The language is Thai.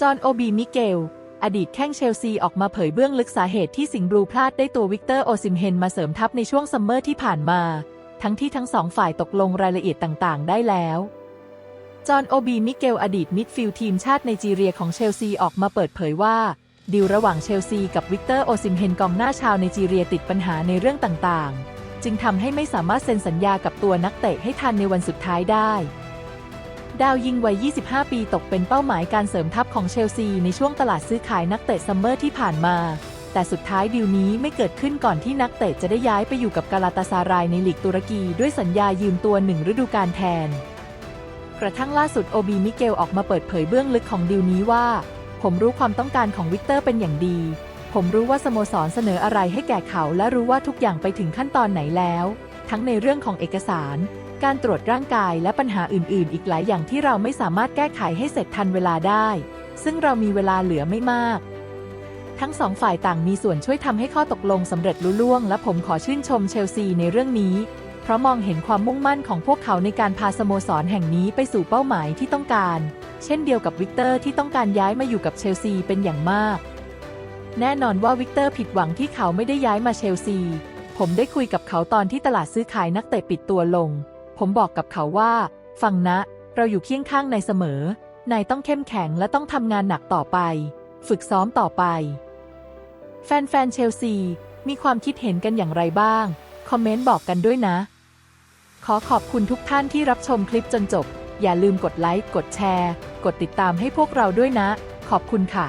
จอห์นโอบีมิเกล อดีตแข้งเชลซีออกมาเผยเบื้องลึกสาเหตุที่สิงห์บลูพลาดได้ตัววิกเตอร์โอซิมเฮนมาเสริมทัพในช่วงซัมเมอร์ที่ผ่านมา ทั้งที่ทั้งสองฝ่ายตกลงรายละเอียดต่างๆ ได้แล้วจอห์นโอบีมิเกลอดีตมิดฟิลด์ทีมชาติไนจีเรียของเชลซีออกมาเปิดเผยว่า ดีลระหว่างเชลซีกับวิกเตอร์โอซิมเฮนกองหน้าชาวไนจีเรียติดปัญหาในเรื่องต่างๆ จึงทำให้ไม่สามารถเซ็นสัญญากับตัวนักเตะให้ทันในวันสุดท้ายได้ ดาวยิงวัย 25 ปีตกเป็นเป้าหมายการเสริมทัพของเชลซีในช่วงตลาดซื้อขายนักเตะซัมเมอร์ที่ผ่านมา แต่สุดท้ายดีลนี้ไม่เกิดขึ้นก่อนที่นักเตะจะได้ย้ายไปอยู่กับกาลาตาซารายในลีกตุรกีด้วยสัญญายืมตัวหนึ่งฤดูกาลแทน กระทั่งล่าสุดโอบีมิเกลออกมาเปิดเผยเบื้องลึกของดีลนี้ว่า ผมรู้ความต้องการของวิกเตอร์เป็นอย่างดี ผมรู้ว่าสโมสรเสนออะไรให้แก่เขา และรู้ว่าทุกอย่างไปถึงขั้นตอนไหนแล้ว ทั้งในเรื่องของเอกสาร การตรวจร่างกายและปัญหาอื่น ๆ อีกหลายอย่างที่เราไม่สามารถแก้ไขให้เสร็จทันเวลาได้ ซึ่งเรามีเวลาเหลือไม่มาก ทั้งสองฝ่ายต่างมีส่วนช่วยทำให้ข้อตกลงสำเร็จลุล่วง และผมขอชื่นชมเชลซีในเรื่องนี้ เพราะมองเห็นความมุ่งมั่นของพวกเขาในการพาสโมสรแห่งนี้ไปสู่เป้าหมายที่ต้องการ เช่นเดียวกับวิกเตอร์ที่ต้องการย้ายมาอยู่กับเชลซีเป็นอย่างมาก แน่นอนว่าวิกเตอร์ผิดหวังที่เขาไม่ได้ย้ายมาเชลซี ผมได้คุยกับเขาตอนที่ตลาดซื้อขายนักเตะปิดตัวลง ผมบอกกับเขาว่า ฟังนะ เราอยู่เคียงข้างนายเสมอ นายต้องเข้มแข็งและต้องทำงานหนักต่อไป ฝึกซ้อมต่อไป แฟนๆเชลซี มีความคิดเห็นกันอย่างไรบ้าง คอมเมนต์บอกกันด้วยนะ ขอขอบคุณทุกท่านที่รับชมคลิปจนจบ อย่าลืมกดไลค์ กดแชร์ กดติดตามให้พวกเราด้วยนะ ขอบคุณค่ะ